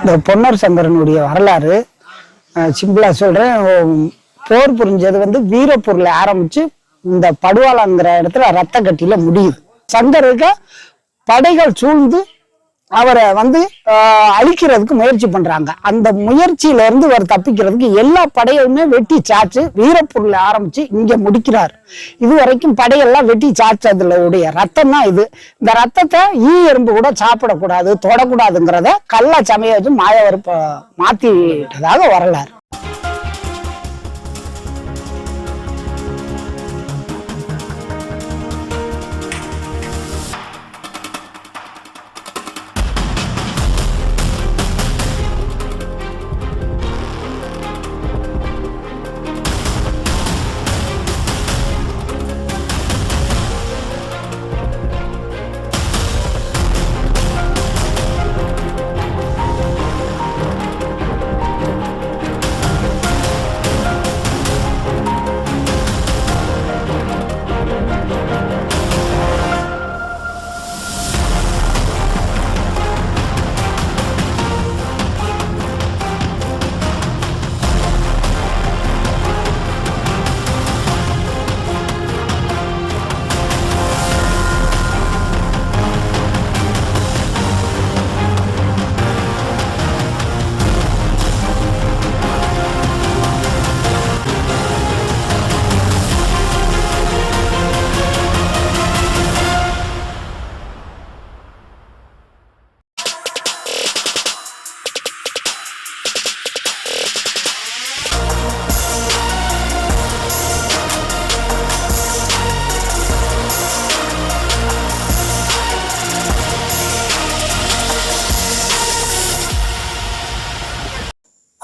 இந்த பொன்னர் சங்கரனுடைய வரலாறு சிம்பிளாக சொல்கிறேன் போர் புரிஞ்சது வந்து வீரப்பூரில் ஆரம்பித்து இந்த படுவாளங்கிற இடத்துல ரத்த கட்டியில முடியுது சங்கருக்கு படைகள் சூழ்ந்து அவரை வந்து அழிக்கிறதுக்கு முயற்சி பண்றாங்க. அந்த முயற்சியில இருந்து அவர் தப்பிக்கிறதுக்கு எல்லா படையுமே வெட்டி சாச்சு வீரப்பொருள் ஆரம்பிச்சு இங்க முடிக்கிறார். இது வரைக்கும் படையெல்லாம் வெட்டி சாச்சதுல உடைய ரத்தம் தான் இது. இந்த ரத்தத்தை ஈ எறும்பு கூட சாப்பிடக்கூடாது தொடக்கூடாதுங்கிறத கல்லா சமய வச்சு மாயவர் மாத்திட்டதாக வரலாறு.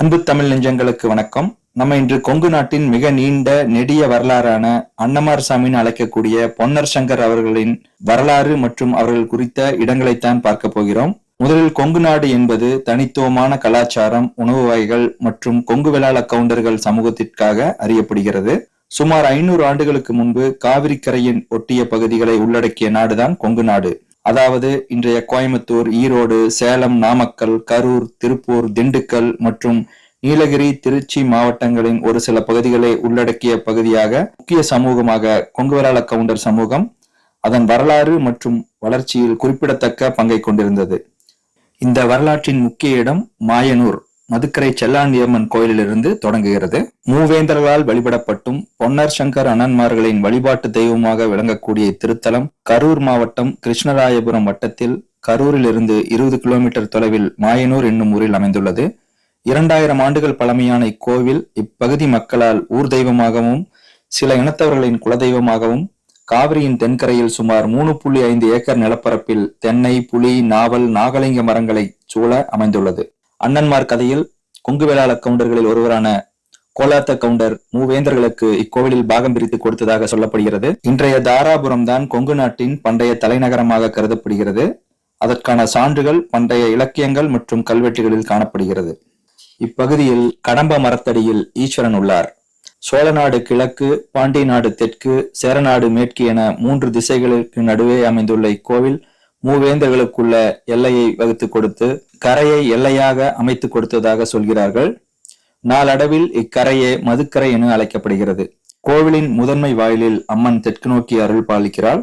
அன்பு தமிழ் நெஞ்சங்களுக்கு வணக்கம். நம்ம இன்று கொங்கு நாட்டின் மிக நீண்ட நெடிய வரலாறான அன்னமார் சாமின்னு அழைக்கக்கூடிய பொன்னர் சங்கர் அவர்களின் வரலாறு மற்றும் அவர்கள் குறித்த இடங்களைத்தான் பார்க்க போகிறோம். முதலில் கொங்கு நாடு என்பது தனித்துவமான கலாச்சாரம் உணவு வகைகள் மற்றும் கொங்கு விளாள கவுண்டர்கள் சமூகத்திற்காக அறியப்படுகிறது. சுமார் ஐநூறு ஆண்டுகளுக்கு முன்பு காவிரி கரையின் ஒட்டிய பகுதிகளை உள்ளடக்கிய நாடுதான் கொங்கு நாடு. அதாவது இன்றைய கோயம்புத்தூர் ஈரோடு சேலம் நாமக்கல் கரூர் திருப்பூர் திண்டுக்கல் மற்றும் நீலகிரி திருச்சி மாவட்டங்களின் ஒரு சில பகுதிகளை உள்ளடக்கிய பகுதியாக முக்கிய சமூகமாக கொங்குவரால கவுண்டர் சமூகம் அதன் வரலாறு மற்றும் வளர்ச்சியில் குறிப்பிடத்தக்க பங்கை கொண்டிருந்தது. இந்த வரலாற்றின் முக்கிய இடம் மாயனூர். மதுக்கரை செல்லாண்டியம்மன் கோயிலிலிருந்து தொடங்குகிறது. மூவேந்தர்களால் வழிபடப்பட்டும் பொன்னர் சங்கர் அண்ணன்மார்களின் வழிபாட்டு தெய்வமாக விளங்கக்கூடிய இத்திருத்தலம் கரூர் மாவட்டம் கிருஷ்ணராயபுரம் வட்டத்தில் கரூரிலிருந்து இருபது கிலோமீட்டர் தொலைவில் மாயனூர் என்னும் ஊரில் அமைந்துள்ளது. இரண்டாயிரம் ஆண்டுகள் பழமையான இக்கோவில் இப்பகுதி மக்களால் ஊர் தெய்வமாகவும் சில இனத்தவர்களின் குலதெய்வமாகவும் காவிரியின் தென்கரையில் சுமார் மூணு புள்ளி ஐந்து ஏக்கர் நிலப்பரப்பில் தென்னை புலி நாவல் நாகலிங்க மரங்களை சூழ அமைந்துள்ளது. அண்ணன்மார் கதையில் கொங்கு வேளாள கவுண்டர்களில் ஒருவரான கோலாத்த கவுண்டர் மூவேந்தர்களுக்கு இக்கோவிலில் பாகம் பிரித்து கொடுத்ததாக சொல்லப்படுகிறது. இன்றைய தாராபுரம் தான் கொங்கு நாட்டின் பண்டைய தலைநகரமாக கருதப்படுகிறது. அதற்கான சான்றுகள் பண்டைய இலக்கியங்கள் மற்றும் கல்வெட்டுகளில் காணப்படுகிறது. இப்பகுதியில் கடம்ப மரத்தடியில் ஈஸ்வரன் உள்ளார். சோழநாடு கிழக்கு பாண்டி நாடு தெற்கு சேரநாடு மேற்கு என மூன்று திசைகளுக்கு நடுவே அமைந்துள்ள இக்கோவில் மூவேந்தர்களுக்குள்ள எல்லையை வகுத்து கொடுத்து கரையை எல்லையாக அமைத்து கொடுத்ததாக சொல்கிறார்கள். நாளடைவில் இக்கரையே மதுக்கரை என அழைக்கப்படுகிறது. கோவிலின் முதன்மை வாயிலில் அம்மன் தெற்கு நோக்கி அருள் பாலிக்கிறாள்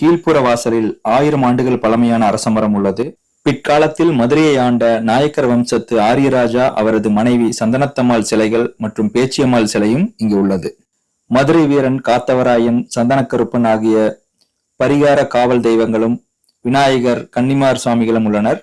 கீழ்ப்புற வாசலில் ஆயிரம் ஆண்டுகள் பழமையான அரசமரம் உள்ளது. பிற்காலத்தில் மதுரையை ஆண்ட நாயக்கர் வம்சத்து ஆரியராஜா அவரது மனைவி சந்தனத்தம்மாள் சிலைகள் மற்றும் பேச்சியம்மாள் சிலையும் இங்கு உள்ளது. மதுரை வீரன் காத்தவராயன் சந்தனக்கருப்பன் ஆகிய பரிகார காவல் தெய்வங்களும் விநாயகர் கன்னிமார் சுவாமிகளும் உள்ளனர்.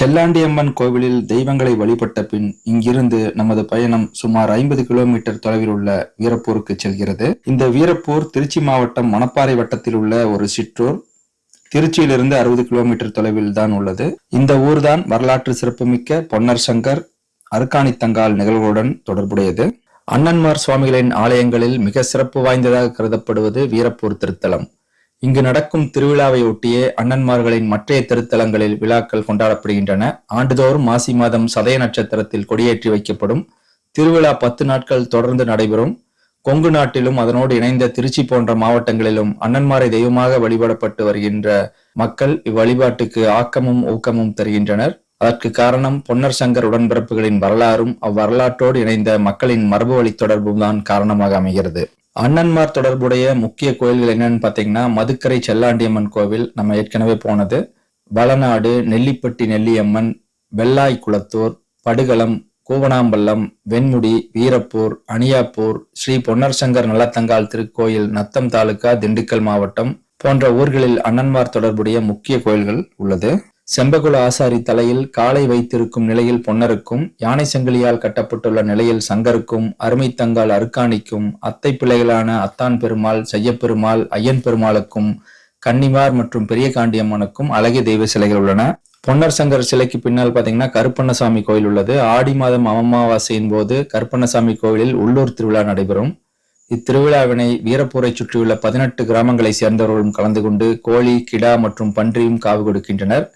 செல்லாண்டியம்மன் கோவிலில் தெய்வங்களை வழிபட்ட பின் இங்கிருந்து நமது பயணம் சுமார் ஐம்பது கிலோமீட்டர் தொலைவில் உள்ள வீரப்பூருக்கு செல்கிறது. இந்த வீரப்பூர் திருச்சி மாவட்டம் மணப்பாறை வட்டத்தில் உள்ள ஒரு சிற்றூர். திருச்சியிலிருந்து அறுபது கிலோமீட்டர் தொலைவில் தான் உள்ளது. இந்த ஊர்தான் வரலாற்று சிறப்புமிக்க பொன்னர் சங்கர் அருக்காணித்தங்கால் நிகழ்வுகளுடன் தொடர்புடையது. அண்ணன்மார் சுவாமிகளின் ஆலயங்களில் மிக சிறப்பு வாய்ந்ததாக கருதப்படுவது வீரப்பூர் திருத்தலம். இங்கு நடக்கும் திருவிழாவை ஒட்டியே அண்ணன்மார்களின் மற்றைய திருத்தலங்களில் விழாக்கள் கொண்டாடப்படுகின்றன. ஆண்டுதோறும் மாசி மாதம் சதய நட்சத்திரத்தில் கொடியேற்றி வைக்கப்படும். திருவிழா பத்து நாட்கள் தொடர்ந்து நடைபெறும். கொங்கு நாட்டிலும் அதனோடு இணைந்த திருச்சி போன்ற மாவட்டங்களிலும் அண்ணன்மாரை தெய்வமாக வழிபடப்பட்டு வருகின்ற மக்கள் இவ்வழிபாட்டுக்கு ஆக்கமும் ஊக்கமும் தருகின்றனர். அதற்கு காரணம் பொன்னர் சங்கர் உடன்பிறப்புகளின் வரலாறும் அவ்வரலாற்றோடு இணைந்த மக்களின் மரபு வழி தொடர்பும் தான் காரணமாக அமைகிறது. அண்ணன்மார் தொடர்புடைய முக்கிய கோயில்கள் என்னன்னு பார்த்தீங்கன்னா மதுக்கரை செல்லாண்டியம்மன் கோவில் நம்ம ஏற்கனவே போனது. வளநாடு நெல்லிப்பட்டி நெல்லியம்மன் வெள்ளாய் குளத்தூர் படுகளம் கூவனாம்பள்ளம் வெண்முடி வீரப்பூர் அணியாப்பூர் ஸ்ரீ பொன்னர் சங்கர் நல்லத்தங்கால் திருக்கோயில் நத்தம் தாலுகா திண்டுக்கல் மாவட்டம் போன்ற ஊர்களில் அண்ணன்மார் தொடர்புடைய முக்கிய கோயில்கள் உள்ளது. செம்பகுல ஆசாரி தலையில் காலை வைத்திருக்கும் நிலையில் பொன்னருக்கும் யானை சங்கிலியால் கட்டப்பட்டுள்ள நிலையில் சங்கருக்கும் அருமைத்தங்கால் அருக்காணிக்கும் அத்தை பிள்ளைகளான அத்தான் பெருமாள் செய்யப்பெருமாள் ஐயன் பெருமாளுக்கும் கன்னிமார் மற்றும் பெரிய காண்டியம்மனுக்கும் அழகிய தெய்வ சிலைகள் உள்ளன. பொன்னர் சங்கர் சிலைக்கு பின்னால் பார்த்தீங்கன்னா கருப்பண்ணசாமி கோயில் உள்ளது. ஆடி மாதம் அமாவாசையின் போது கருப்பண்ணசாமி கோயிலில் உள்ளூர் திருவிழா நடைபெறும். இத்திருவிழாவினை வீரப்பூரை சுற்றியுள்ள பதினெட்டு கிராமங்களை சேர்ந்தவர்களும் கலந்து கொண்டு கோழி கிடா மற்றும் பன்றியும் காவு கொடுக்கின்றனர்.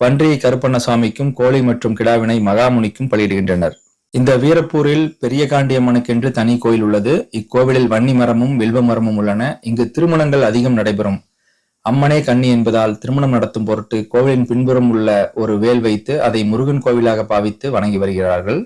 பன்றியை கருப்பண்ணசாமிக்கும் கோழி மற்றும் கிடாவினை மகாமுனிக்கும் பலியிடுகின்றனர். இந்த வீரப்பூரில் பெரிய காண்டியம்மனுக்கென்று தனி கோயில் உள்ளது. இக்கோவிலில் வன்னி மரமும் வில்வ மரமும் உள்ளன. இங்கு திருமணங்கள் அதிகம் நடைபெறும். அம்மனே கன்னி என்பதால் திருமணம் நடத்தும் பொருட்டு கோவிலின் பின்புறம் உள்ள ஒரு வேல் வைத்து அதை முருகன் கோவிலாக பாவித்து வணங்கி வருகிறார்கள்.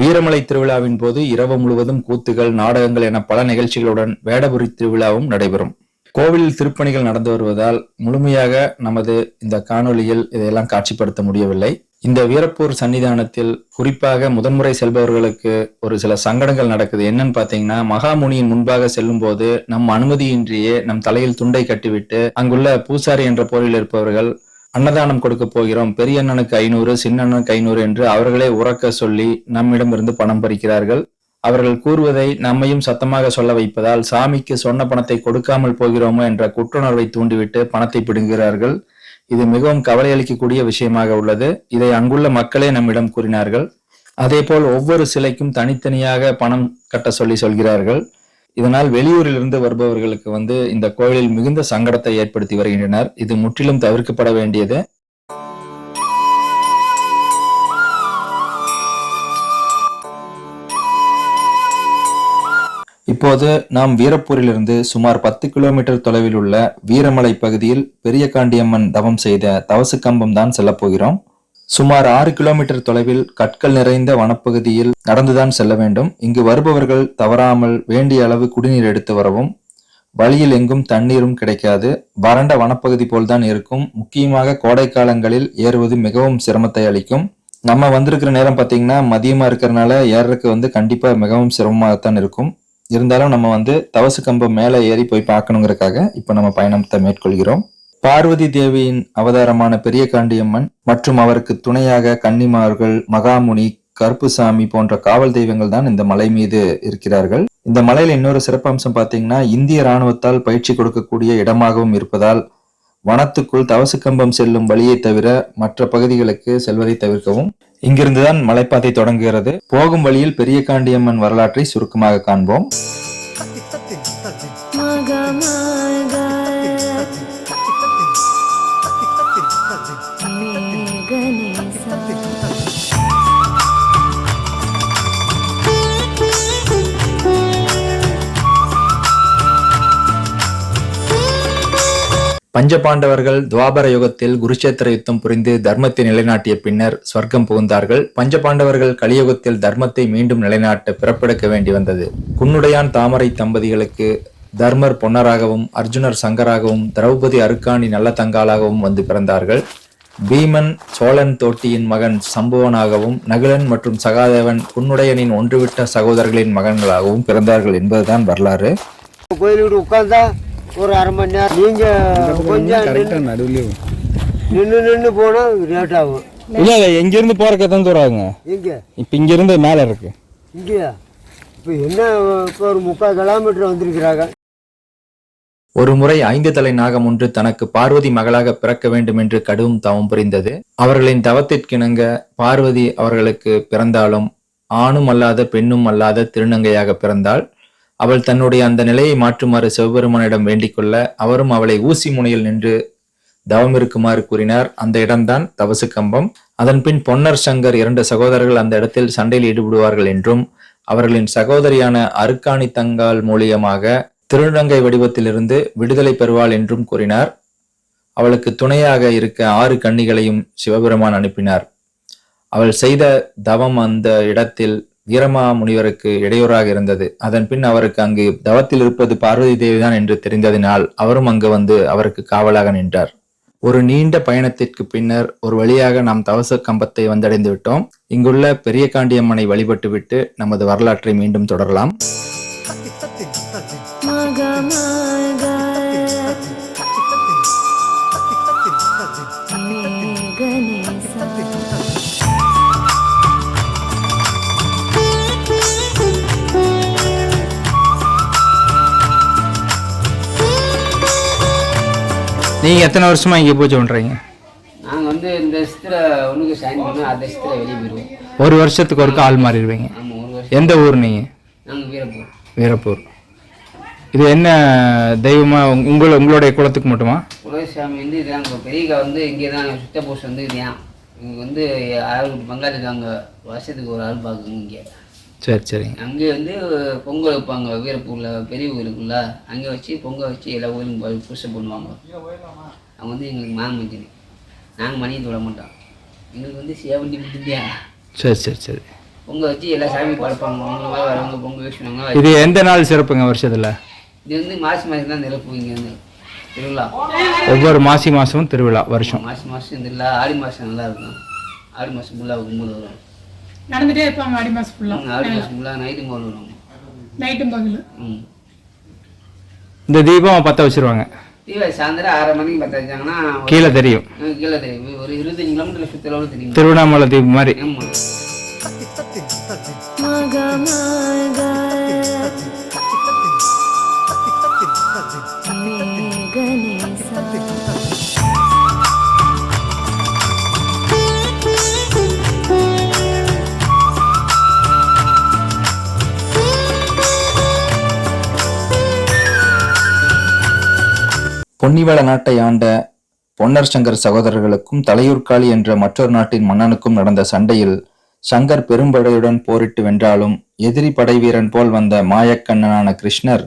வீரமலை திருவிழாவின் போது இரவு முழுவதும் கூத்துகள் நாடகங்கள் என பல நிகழ்ச்சிகளுடன் வேடபுரி திருவிழாவும் நடைபெறும். கோவிலில் திருப்பணிகள் நடந்து வருவதால் முழுமையாக நமது இந்த காணொளியில் இதையெல்லாம் காட்சிப்படுத்த முடியவில்லை. இந்த வீரப்பூர் சன்னிதானத்தில் குறிப்பாக முதன்முறை செல்பவர்களுக்கு ஒரு சில சங்கடங்கள் நடக்குது. என்னன்னு பாத்தீங்கன்னா மகாமுனியின் முன்பாக செல்லும் போது நம் அனுமதியின்றியே நம் தலையில் துண்டை கட்டிவிட்டு அங்குள்ள பூசாரி என்ற போரில் இருப்பவர்கள் அன்னதானம் கொடுக்க போகிறோம். பெரிய அண்ணனுக்கு ஐநூறு சின்ன அண்ணனுக்கு ஐநூறு என்று அவர்களே உறக்க சொல்லி நம்மிடமிருந்து பணம் பறிக்கிறார்கள். அவர்கள் கூறுவதை நம்மையும் சத்தமாக சொல்ல வைப்பதால் சாமிக்கு சொன்ன பணத்தை கொடுக்காமல் போகிறோமோ என்ற குற்றுணர்வை தூண்டிவிட்டு பணத்தை பிடுங்குகிறார்கள். இது மிகவும் கவலை அளிக்கக்கூடிய விஷயமாக உள்ளது. இதை அங்குள்ள மக்களே நம்மிடம் கூறினார்கள். அதேபோல் ஒவ்வொரு சிலைக்கும் தனித்தனியாக பணம் கட்ட சொல்லி சொல்கிறார்கள். இதனால் வெளியூரிலிருந்து வருபவர்களுக்கு வந்து இந்த கோயிலில் மிகுந்த சங்கடத்தை ஏற்படுத்தி வருகின்றனர். இது முற்றிலும் தவிர்க்கப்பட வேண்டியது. இப்போது நாம் வீரப்பூரிலிருந்து சுமார் பத்து கிலோமீட்டர் தொலைவில் உள்ள வீரமலை பகுதியில் பெரிய காண்டியம்மன் தவம் செய்த தவசு கம்பம் தான் செல்லப்போகிறோம் சுமார் ஆறு கிலோமீட்டர் தொலைவில் கற்கள் நிறைந்த வனப்பகுதியில் நடந்துதான் செல்ல வேண்டும். இங்கு வருபவர்கள் தவறாமல் வேண்டிய அளவு குடிநீர் எடுத்து வரவும் வழியில் எங்கும் தண்ணீரும் கிடைக்காது. வறண்ட வனப்பகுதி போல்தான் இருக்கும். முக்கியமாக கோடை காலங்களில் ஏறுவது மிகவும் சிரமத்தை அளிக்கும். நம்ம வந்திருக்கிற நேரம் பார்த்தீங்கன்னா மதியமாக இருக்கிறனால ஏறுறதுக்கு வந்து கண்டிப்பாக மிகவும் சிரமமாகத்தான் இருக்கும். இருந்தாலும் நம்ம வந்து தவசு கம்பம் மேலே ஏறி போய் பார்க்கணுங்கிறதுக்காக இப்போ நம்ம பயணத்தை மேற்கொள்கிறோம். பார்வதி தேவியின் அவதாரமான பெரிய காண்டியம்மன் மற்றும் அவருக்கு துணையாக கன்னிமார்கள் மகாமுனி கருப்புசாமி போன்ற காவல் தெய்வங்கள் தான் இந்த மலை மீது இருக்கிறார்கள். இந்த மலையில இன்னொரு சிறப்பம்சம் பார்த்தீங்கன்னா இந்திய ராணுவத்தால் பயிற்சி கொடுக்கக்கூடிய இடமாகவும் இருப்பதால் வனத்துக்குள் தவசு கம்பம் செல்லும் வழியை தவிர மற்ற பகுதிகளுக்கு செல்வதை தவிர்க்கவும் இங்கிருந்துதான் மலைப்பாதை தொடங்குகிறது. போகும் வழியில் பெரிய காண்டியம்மன் வரலாற்றை சுருக்கமாக காண்போம். பஞ்சபாண்டவர்கள் துவாபர யுகத்தில் குருச்சேத்திர யுத்தம் புரிந்து தர்மத்தை நிலைநாட்டிய பின்னர் ஸ்வர்க்கம் புகுந்தார்கள். பஞ்சபாண்டவர்கள் கலியுகத்தில் தர்மத்தை மீண்டும் நிலைநாட்ட பிறப்பெடுக்க வேண்டி வந்தது. குன்னுடையான் தாமரை தம்பதிகளுக்கு தர்மர் பொன்னராகவும் அர்ஜுனர் சங்கராகவும் திரௌபதி அருக்காணி நல்ல தங்காலாகவும் வந்து பிறந்தார்கள். பீமன் சோழன் தோட்டியின் மகன் சம்புவனாகவும் நகுலன் மற்றும் சகாதேவன் குன்னுடையனின் ஒன்றுவிட்ட சகோதரர்களின் மகன்களாகவும் பிறந்தார்கள் என்பதுதான் வரலாறு. ஒரு அரை மணி நேரம். நீங்க கொஞ்சம் நின்று நின்று போனா லேட் ஆகும். இல்ல இல்ல எங்க இருந்து போறதுக்கு எத்தனை தூரம் ஆகுங்க. எங்க? இப்ப இங்க இருந்து மேல இருக்கு. இங்கேயா? இப்போ என்ன இப்போ ஒரு முக்கால் கிலோமீட்டர் வந்திருக்கிறாங்க. ஒரு முறை ஐந்து தலை நாகம் ஒன்று தனக்கு பார்வதி மகளாக பிறக்க வேண்டும் என்று கடும் தவம் புரிந்தது. அவர்களின் தவத்திற்கிணங்க பார்வதி அவர்களுக்கு பிறந்தாலும் ஆணும் அல்லாத பெண்ணும் அல்லாத திருநங்கையாக பிறந்தாள். அவள் தன்னுடைய அந்த நிலையை மாற்றுமாறு சிவபெருமானிடம் வேண்டிக்கொள்ள அவரும் அவளை ஊசி முனையில் நின்று தவம் இருக்குமாறு கூறினார். அந்த இடம்தான் தவசு கம்பம். அதன்பின் பொன்னர் சங்கர் இரண்டு சகோதரர்கள் அந்த இடத்தில் சண்டையில் ஈடுபடுவார்கள் என்றும் அவர்களின் சகோதரியான அருக்காணி தங்கால் மூலியமாக திருநங்கை வடிவத்திலிருந்து விடுதலை பெறுவாள் என்றும் கூறினார். அவளுக்கு துணையாக இருக்க ஆறு கன்னிகளையும் சிவபெருமான் அனுப்பினார். அவள் செய்த தவம் அந்த இடத்தில் வீரமா முனிவருக்கு இடையூறாக இருந்தது. அதன் பின் அவருக்கு அங்கு தவத்தில் இருப்பது பார்வதி தேவிதான் என்று தெரிந்ததினால் அவரும் அங்கு வந்து அவருக்கு காவலாக நின்றார். ஒரு நீண்ட பயணத்திற்கு பின்னர் ஒரு வழியாக நாம் தவச கம்பத்தை வந்தடைந்து விட்டோம். இங்குள்ள பெரிய காண்டியம்மனை வழிபட்டுவிட்டு நமது வரலாற்றை மீண்டும் தொடரலாம். நீங்க எத்தனை வருஷமா இங்க பூஜை பண்றீங்க? நாங்கள் வந்து இந்த வருஷத்தில் ஒன்றுக்கு சைன் பண்ணோம் அடுத்த வருஷத்தில் வெளியே போயிடுவோம். ஒரு வருஷத்துக்கு ஒருக்க ஆள் மாறிடுவீங்க. ஆமாம் ஒரு வருஷம். எந்த ஊர் நீங்க? நாங்கள் வீரப்போம் வீரப்பூர். இது என்ன தெய்வமா? உங்க- உங்கள உங்களுடைய குலத்துக்கு மட்டுமா? குலசாமி வந்து இதுதான் இப்போ பெரியக்கா வந்து இங்கே தான் சுத்த போஸ்ட் வந்து இதுதான் இங்கே வந்து ஆள் பங்காளிக்கு அங்கே வருஷத்துக்கு ஒரு ஆள் பார்க்குங்க இங்கே. சரி சரிங்க அங்கே வந்து பொங்கல் வைப்பாங்க வீரப்பூரில் பெரிய கோயிலுக்குள்ள. அங்கே வச்சு பொங்கல் வச்சு எல்லா கோயிலும் போய் பூசை பண்ணுவாங்க. அவங்க வந்து எங்களுக்கு மான் மஞ்சள் நாங்கள் மணியை தொட மாட்டோம். எங்களுக்கு வந்து சேவண்டி முட்டியா சரி சரி சரி. பொங்கல் வச்சு எல்லா சாமி படைப்பாங்க. அவங்க மேலே வரவங்க பொங்கல் வச்சுனாங்க இது எந்த நாள் சிறப்புங்க வருஷத்துல? இது வந்து மாசி மாதம் தான் நிரப்பு இங்கே வந்து. திருவிழா. ஒவ்வொரு மாசி மாசமும் திருவிழா வருஷம். மாசி மாதம் திருவிழா ஆடி மாதம் நல்லா இருக்கும். ஆடி மாதம் ஃபுல்லாக கும்பல் வரும் நடந்துட்டே இருப்பாங்க ஆடி மாசம் ஃபுல்லா ஆடி மாதம் ஃபுல்லாக நைட்டு போல் வரும். நைட்டும் பகல். ம். இந்த தீபம் பத்த வச்சிருவாங்க. தீபாவளி சாயந்தரம் ஆறரை மணிக்கு பற்ற வச்சாங்கன்னா ஒரு- கீழே தெரியும். கீழே தெரியும். ஒரு இருபத்தஞ்சு கிலோமீட்டர் சுற்றளவு தெரியும். திருவண்ணாமலை தீபம் மாதிரி. ஆமாம் பொன்னிவள நாட்டை ஆண்ட பொன்னர் சங்கர் சகோதரர்களுக்கும் தலையூர்காளி என்ற மற்றொரு நாட்டின் மன்னனுக்கும் நடந்த சண்டையில் சங்கர் பெரும்படையுடன் போரிட்டு வென்றாலும் எதிரி படை வீரன் போல் வந்த மாயக்கண்ணனான கிருஷ்ணர்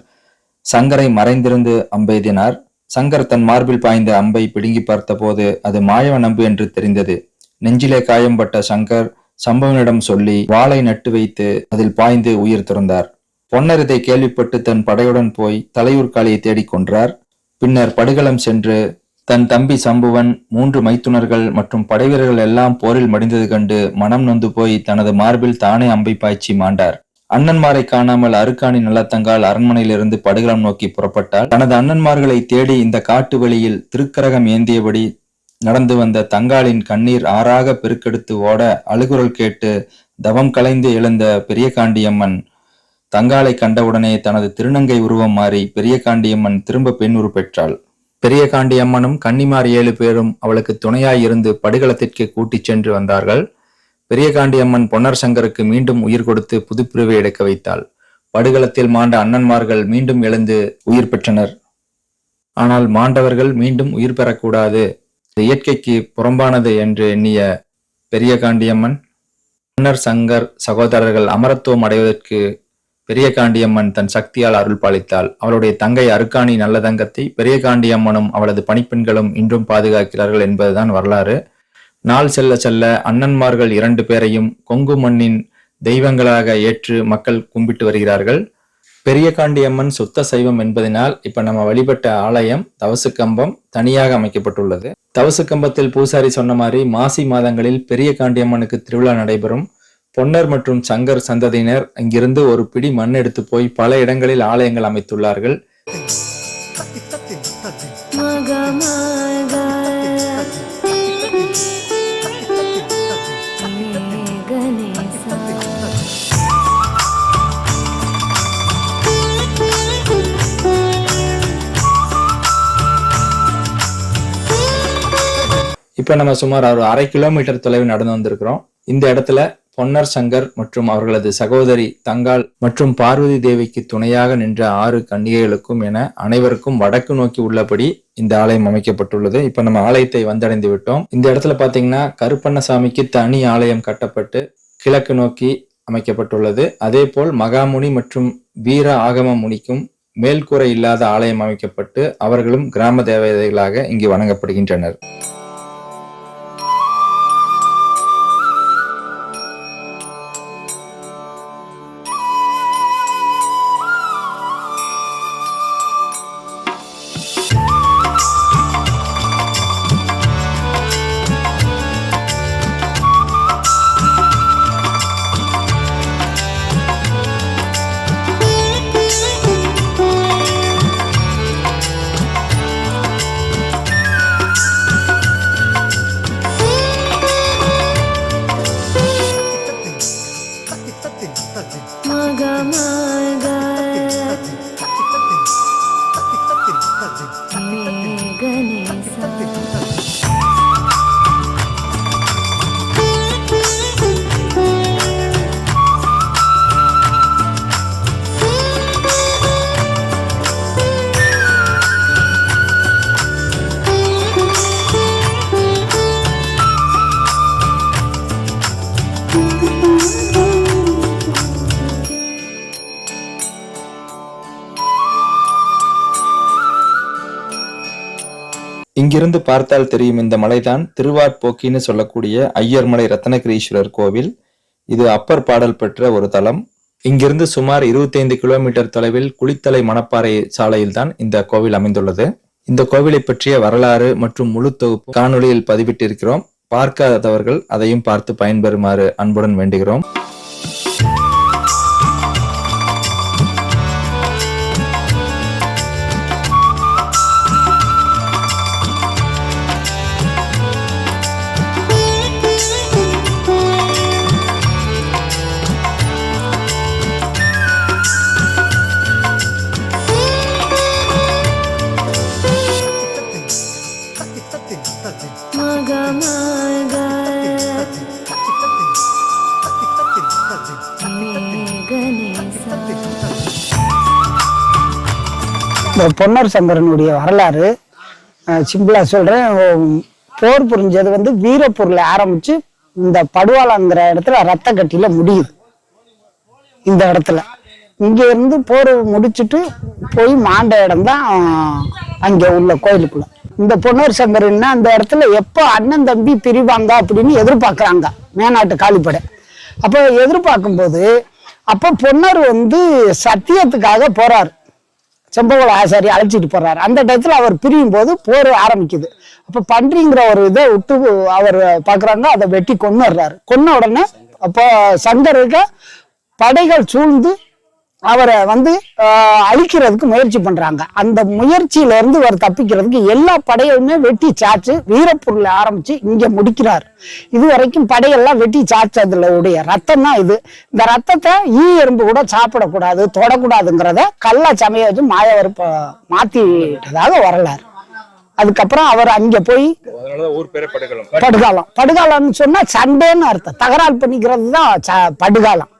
சங்கரை மறைந்திருந்து அம்பெய்தினார். சங்கர் தன் மார்பில் பாய்ந்த அம்பை பிடுங்கி பார்த்தபோது அது மாயவன் அம்பு என்று தெரிந்தது. நெஞ்சிலே காயம்பட்ட சங்கர் சம்பவனிடம் சொல்லி வாளை நட்டு வைத்து அதில் பாய்ந்து உயிர் துறந்தார். பொன்னர் இதை கேள்விப்பட்டு தன் படையுடன் போய் தலையூர்காளியை தேடிக் கொன்றார். பின்னர் படுகளம் சென்று தன் தம்பி சம்புவன் மூன்று மைத்துனர்கள் மற்றும் படைவீரர்கள் எல்லாம் போரில் மடிந்தது கண்டு மனம் நொந்து போய் தனது மார்பில் தானே அம்பை பாய்ச்சி மாண்டார். அண்ணன்மாரை காணாமல் அருக்காணி நல்லத்தங்கால் அரண்மனையிலிருந்து படுகளம் நோக்கி புறப்பட்டால் தனது அண்ணன்மார்களை தேடி இந்த காட்டு வழியில் திருக்கரகம் ஏந்தியபடி நடந்து வந்த தங்காளின் கண்ணீர் ஆறாக பெருக்கெடுத்து ஓட அழுகுரல் கேட்டு தவம் கலைந்து எழுந்த பெரிய காண்டியம்மன் தங்காளை கண்டவுடனே தனது திருநங்கை உருவம் மாறி பெரிய காண்டியம்மன் திரும்ப பெண் உருப்பெற்றாள் பெரிய காண்டியம்மனும் கன்னிமார் ஏழு பேரும் அவளுக்கு துணையாய் இருந்து படுகளத்திற்கு கூட்டிச் சென்று வந்தார்கள். பெரிய காண்டியம்மன் பொன்னர் சங்கருக்கு மீண்டும் உயிர் கொடுத்து புதுப்பிரிவை எடுக்க வைத்தாள். படுகளத்தில் மாண்ட அண்ணன்மார்கள் மீண்டும் எழுந்து உயிர் பெற்றனர். ஆனால் மாண்டவர்கள் மீண்டும் உயிர் பெறக்கூடாது. இயற்கைக்கு புறம்பானது என்று எண்ணிய பெரிய காண்டியம்மன் பொன்னர் சங்கர் சகோதரர்கள் அமரத்துவம் அடைவதற்கு பெரிய காண்டியம்மன் தன் சக்தியால் அருள் பாலித்தாள். அவளுடைய தங்கை அருக்காணி நல்லதங்கத்தை பெரிய காண்டியம்மனும் அவளது பணிப்பெண்களும் இன்றும் பாதுகாக்கிறார்கள் என்பதுதான் வரலாறு. நாள் செல்ல செல்ல அண்ணன்மார்கள் இரண்டு பேரையும் கொங்கு மண்ணின் தெய்வங்களாக ஏற்று மக்கள் கும்பிட்டு வருகிறார்கள். பெரிய காண்டியம்மன் சுத்த சைவம் என்பதனால் இப்ப நம்ம வழிபட்ட ஆலயம் தவசு கம்பம் தனியாக அமைக்கப்பட்டுள்ளது. தவசு கம்பத்தில் பூசாரி சொன்ன மாதிரி மாசி மாதங்களில் பெரிய காண்டியம்மனுக்கு திருவிழா நடைபெறும். பொன்னர் மற்றும் சங்கர் சந்ததியினர் அங்கிருந்து ஒரு பிடி மண் எடுத்து போய் பல இடங்களில் ஆலயங்கள் அமைத்துள்ளார்கள். இப்ப நம்ம சுமார் ஒரு அரை கிலோமீட்டர் தொலைவில் நடந்து வந்திருக்கிறோம். இந்த இடத்துல பொன்னர் சங்கர் மற்றும் அவர்களது சகோதரி தங்காள் மற்றும் பார்வதி தேவிக்கு துணையாக நின்ற ஆறு கன்னிகைகளுக்கும் என அனைவருக்கும் வடக்கு நோக்கி உள்ளபடி இந்த ஆலயம் அமைக்கப்பட்டுள்ளது. இப்ப நம்ம ஆலயத்தை வந்தடைந்து விட்டோம். இந்த இடத்துல பாத்தீங்கன்னா கருப்பண்ணசாமிக்கு தனி ஆலயம் கட்டப்பட்டு கிழக்கு நோக்கி அமைக்கப்பட்டுள்ளது. அதேபோல் மகாமுனி மற்றும் வீர ஆகம முனிக்கும் மேல்கூரை இல்லாத ஆலயம் அமைக்கப்பட்டு அவர்களும் கிராம தேவதைகளாக இங்கு வணங்கப்படுகின்றனர். மக மக இங்கிருந்து பார்த்தால் தெரியும் இந்த மலைதான் திருவாட்போக்கின்னு சொல்லக்கூடிய ஐயர்மலை ரத்னகிரீஸ்வரர் கோவில். இது அப்பர் பாடல் பெற்ற ஒரு தலம். இங்கிருந்து சுமார் 25 கிலோமீட்டர் தொலைவில் குளித்தலை மணப்பாறை சாலையில் தான் இந்த கோவில் அமைந்துள்ளது. இந்த கோவிலை பற்றிய வரலாறு மற்றும் முழு தொகுப்பு காணொளியில் பதிவிட்டிருக்கிறோம். பார்க்காதவர்கள் அதையும் பார்த்து பயன்பெறுமாறு அன்புடன் வேண்டுகிறோம். இந்த பொன்னர் சங்கரனுடைய வரலாறு சிம்பிளா சொல்றேன். போர் புரிஞ்சது வந்து வீரப்பூர்ல ஆரம்பிச்சு இந்த படுவாளங்கிற இடத்துல ரத்த கட்டியில முடியுது. இந்த இடத்துல. இங்க இருந்து போர் முடிச்சுட்டு போய் மாண்ட இடம் தான் அங்க உள்ள கோயிலுக்குள்ள. இந்த பொன்னர் சங்கரன்னா அந்த இடத்துல எப்போ அண்ணன் தம்பி பிரிவாங்க அப்படின்னு எதிர்பார்க்கறாங்க. மேனாட்டு காளிப்படை அப்போ எதிர்பார்க்கும்போது அப்போ பொன்னர் வந்து சத்தியத்துக்காக போறாரு. செம்பகோல ஆசாரி அழைச்சிட்டு போறாரு. அந்த டயத்துல அவர் பிரியும் போது போர் ஆரம்பிக்குது. அப்ப பன்றிங்கிற ஒரு இதை விட்டு அவர் பாக்குறாங்க அதை வெட்டி கொன்னுடுறாரு. கொன்ன உடனே அப்போ சங்கருக்கு படைகள் சூழ்ந்து அவரை வந்து அழிக்கிறதுக்கு முயற்சி பண்றாங்க. அந்த முயற்சியில இருந்து அவர் தப்பிக்கிறதுக்கு எல்லா படையுமே வெட்டி சாச்சு வீரப்பூர்ல ஆரம்பிச்சு இங்க முடிக்கிறார். இது வரைக்கும் படையெல்லாம் வெட்டி சாச்சதுல உடைய ரத்தம் தான் இது. இந்த ரத்தத்தை ஈ எறும்பு கூட சாப்பிடக்கூடாது தொடக்கூடாதுங்கிறத கள்ள சமய வச்சு மாயவர் மாத்திட்டதாக வரலாறு. அதுக்கப்புறம் அவர் அங்க போய் படுகாலம். படுகாலம்னு சொன்னா சண்டைன்னு அர்த்தம். தகராறு பண்ணிக்கிறது தான் ச- படுகாலம்.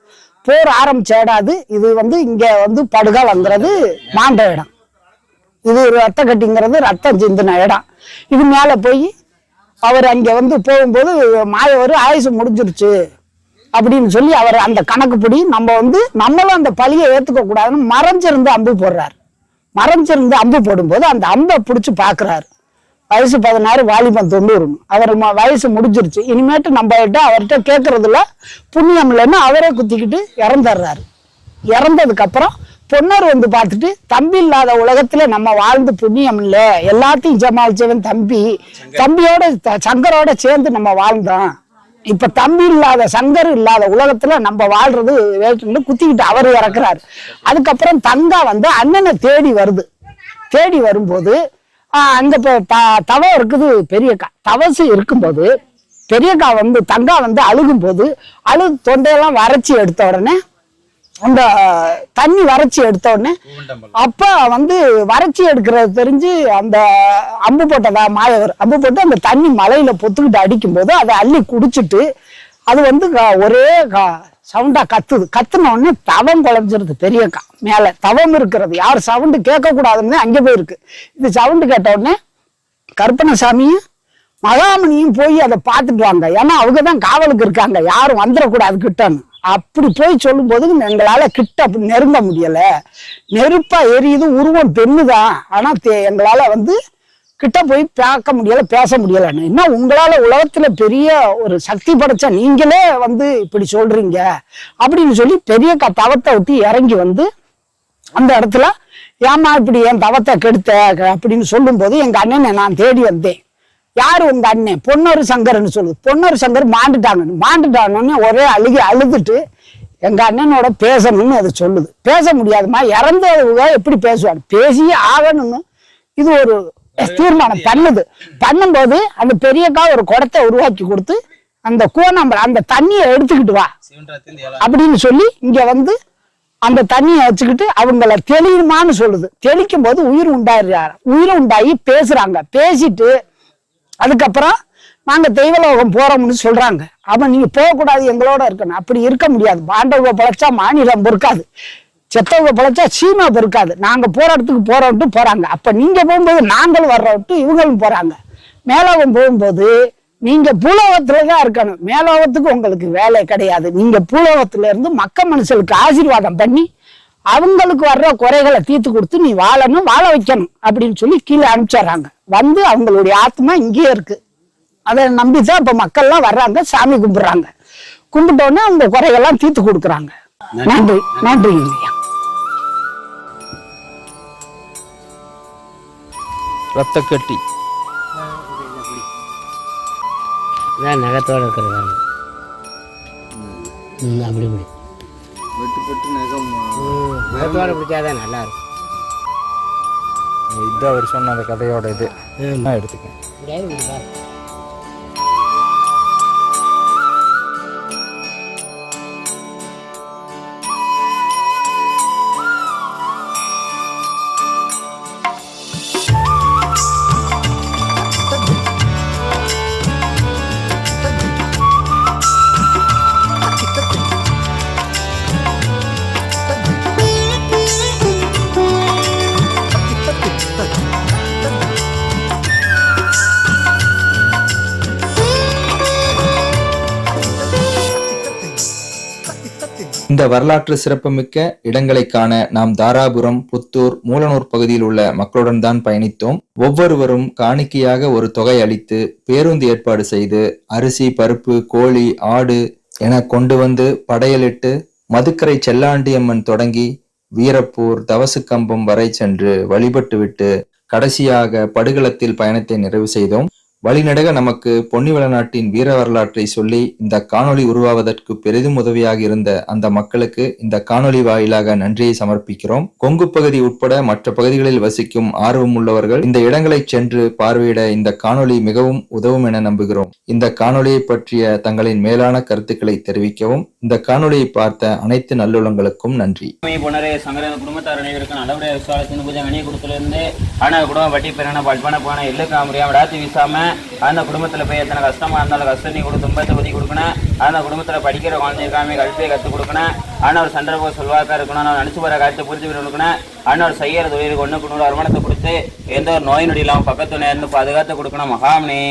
போர் ஆரம்பிச்ச இடாது இது வந்து இங்க வந்து படுகாலங்கிறது மாண்ட இடம். இது ரத்த கட்டிங்கிறது ரத்தம் சிந்தின இடம். இது மேல போய் அவர் அங்க வந்து போகும்போது மாயவர் ஆயுசு முடிஞ்சிருச்சு அப்படின்னு சொல்லி அவர் அந்த கணக்குப்படி நம்ம வந்து நம்மளும் அந்த பழியை ஏத்துக்க கூடாதுன்னு மறைஞ்சிருந்து அம்பு போடுறாரு. மறைஞ்சிருந்து அம்பு போடும்போது அந்த அம்பை பிடிச்சி பாக்குறாரு. வயசு பதினாறு வாலிபம் தொண்ணூறு அவர் வயசு முடிஞ்சிருச்சு. இனிமேட்டு நம்ம கிட்ட அவர்கிட்ட கேட்கறதுல புண்ணியம் இல்லைன்னு அவரே குத்திக்கிட்டு இறந்துடுறாரு. இறந்ததுக்கப்புறம் பொன்னர் வந்து பார்த்துட்டு தம்பி இல்லாத உலகத்துல நம்ம வாழ்ந்து புண்ணியம் இல்லை. எல்லாத்தையும் ஜமாளிச்சவன் தம்பி தம்பியோட த- சங்கரோட சேர்ந்து நம்ம வாழ்ந்தோம். இப்ப தம்பி இல்லாத சங்கர் இல்லாத உலகத்துல நம்ம வாழ்றது வேட்டுன்னு குத்திக்கிட்டு அவர் இறக்குறாரு. அதுக்கப்புறம் தங்கா வந்து அண்ணனை தேடி வருது. தேடி வரும்போது அந்த தவம் இருக்குது பெரியக்கா தவசு இருக்கும்போது பெரியக்கா வந்து தங்கா வந்து அழுகும் போது அழு தொண்டையெல்லாம் வறட்சி எடுத்த உடனே அந்த தண்ணி வறட்சி எடுத்த உடனே அப்ப வந்து வறட்சி எடுக்கிறது தெரிஞ்சு அந்த அம்பு போட்டதா மாயவர் அம்பு போட்டு அந்த தண்ணி மலையில பொத்துக்கிட்டு அடிக்கும்போது அதை அள்ளி குடிச்சிட்டு அது வந்து ஒரே சவுண்டா கத்துது. கத்துன உடனே தவம் குழஞ்சிருது பெரியக்கா. மேல தவம் இருக்கிறது. யார் சவுண்டு கேட்க கூடாதுன்னு அங்கே போயிருக்கு. இது சவுண்டு கேட்ட உடனே கற்பனசாமியும் மகாமணியும் போய் அதை பார்த்துட்டு வாங்க. ஏன்னா அவங்க தான் காவலுக்கு இருக்காங்க. யாரும் வந்துடக்கூடாது கிட்டன்னு. அப்படி போய் சொல்லும்போது எங்களால கிட்ட அப்படி நெருங்க முடியல. நெருப்பா எரியுது உருவம் பெண்ணுதான். ஆனா தே- எங்களால வந்து கிட்ட போய் பார்க்க முடியல பேச முடியலன்னு என்ன உங்களால உலகத்துல பெரிய ஒரு சக்தி படைச்ச நீங்களே வந்து இப்படி சொல்றீங்க? அப்படின்னு சொல்லி பெரிய க தவத்தை ஒட்டி இறங்கி வந்து அந்த இடத்துல ஏமா இப்படி என் தவத்தை கெடுத்த? அப்படின்னு சொல்லும்போது எங்க அண்ணனை நான் தேடி வந்தேன். யாரு உங்க அண்ணன் பொன்னொரு சங்கர்னு சொல்லுது பொன்னொரு சங்கர் மாண்டுட்டாங்கன்னு. மாண்டுட்டாங்கன்னு ஒரே அழுகி அழுதுட்டு எங்க அண்ணனோட பேசணும்னு அது சொல்லுது. பேச முடியாதுமா இறந்தவங்க எப்படி பேசுவாங்க? பேசியே ஆகணும்னு. இது ஒரு தீர்மானம் பண்ணுது. பண்ணும்போது அந்த பெரியக்கா ஒரு குடத்தை உருவாக்கி கொடுத்து அந்த கூவநம்பர் அந்த தண்ணியை எடுத்துக்கிட்டு வா அப்படின்னு சொல்லி இங்க வந்து அந்த தண்ணியை வச்சுக்கிட்டு அவங்கள தெளியுமான்னு சொல்லுது. தெளிக்கும் போது உயிர் உண்டாயிடுறாரு உயிர் உண்டாகி பேசுறாங்க. பேசிட்டு அதுக்கப்புறம் நாங்க தெய்வலோகம் போறோம்னு சொல்றாங்க. அவன் நீங்க போகக்கூடாது எங்களோட இருக்கணும். அப்படி இருக்க முடியாது. பாண்டவங்க பழைச்சா மாநிலம் பொறுக்காது. செத்தவங்க பழைச்சா சீமா பொறுக்காது. நாங்க போற இடத்துக்கு போறோம்ட்டு போறாங்க. அப்ப நீங்க போகும்போது நாங்களும் வர்றோம்ட்டு இவங்களும் போறாங்க. மேலோகம் போகும்போது நீங்க பூலோகத்துல தான் இருக்கணும். மேலோகத்துக்கு உங்களுக்கு வேலை கிடையாது. நீங்க பூலோகத்துல இருந்து மக்க மனுஷனுக்கு ஆசீர்வாதம் பண்ணி அவங்களுக்கு வர்ற குறைகளை தீர்த்து கொடுத்து நீ வாழணும் வாழ வைக்கணும் அப்படின்னு சொல்லி கீழே அனுப்பிச்சிடுறாங்க. வந்து அவங்களுடைய ஆத்மா இங்கேயே இருக்கு. அதை நம்பி தான் இப்ப மக்கள்லாம் வர்றாங்க சாமி கும்பிடுறாங்க. கும்பிட்டோன்னே அவங்க குறைகள்லாம் தீர்த்து கொடுக்குறாங்க. நன்றி. நன்றிங்க ஐயா ரத்த கட்டி இதான் நகத்தோடு இருக்கிறது அப்படி இப்படி. வெட்டுப்பட்டு நகம். நகத்தோடு பிடிச்சாதான் நல்லா இருக்கும் இது அவர் சொன்ன அந்த கதையோட இது. நான் எடுத்துக்கேன் இந்த வரலாற்று சிறப்புமிக்க இடங்களை காண நாம் தாராபுரம் புத்தூர் மூலனூர் பகுதியில் உள்ள மக்களுடன் தான் பயணித்தோம். ஒவ்வொருவரும் காணிக்கையாக ஒரு தொகை அளித்து பேருந்து ஏற்பாடு செய்து அரிசி பருப்பு கோழி ஆடு என கொண்டு வந்து படையலிட்டு மதுக்கரை செல்லாண்டியம்மன் தொடங்கி வீரப்பூர் தவசுக்கம்பம் வரை சென்று வழிபட்டுவிட்டு கடைசியாக படுகளத்தில் பயணத்தை நிறைவு செய்தோம். வழிநடக நமக்கு பொன்னிவள நாட்டின் வீர வரலாற்றை சொல்லி இந்த காணொளி உருவாவதற்கு பெரிதும் உதவியாக இருந்த அந்த மக்களுக்கு இந்த காணொளி வாயிலாக நன்றியை சமர்ப்பிக்கிறோம். கொங்கு பகுதி உட்பட மற்ற பகுதிகளில் வசிக்கும் ஆர்வம் உள்ளவர்கள் இந்த இடங்களை சென்று பார்வையிட இந்த காணொளி மிகவும் உதவும் என நம்புகிறோம். இந்த காணொளியை பற்றிய தங்களின் மேலான கருத்துக்களை தெரிவிக்கவும் இந்த காணொளியை பார்த்த அனைத்து நல்லுள்ளங்களுக்கும் நன்றி. குடும்பத்தார் அனைவருக்கும் பூஜை கொடுத்துலேருந்து ஆனால் குடும்பம் வட்டி பெறான பல்பான போன எல்லுக்கு முடியாம விடாத்தி வீசாம அந்த குடும்பத்தில் போய் எத்தனை கஷ்டமா இருந்தாலும் கஷ்டம் நீ கொடு துன்பத்தை ஒதுக்கி கொடுக்கணும். அந்த குடும்பத்தில் படிக்கிற குழந்தைருக்காம கல்வியை கற்றுக் கொடுக்கணும். ஆனால் ஒரு சண்டை போக சொல்வாக்கா இருக்கணும். நான் நினச்சி போகிற காரியத்தை புரிஞ்சு கொடுக்கணும் ஆனால் ஒரு செய்கிற தொழிலுக்கு ஒன்று கொண்டு வருமானத்தை கொடுத்து எந்த ஒரு நோய் நொடி இல்லாமல் பக்கத்து நேர்ந்து பாதுகாத்து கொடுக்கணும் மகாமணி.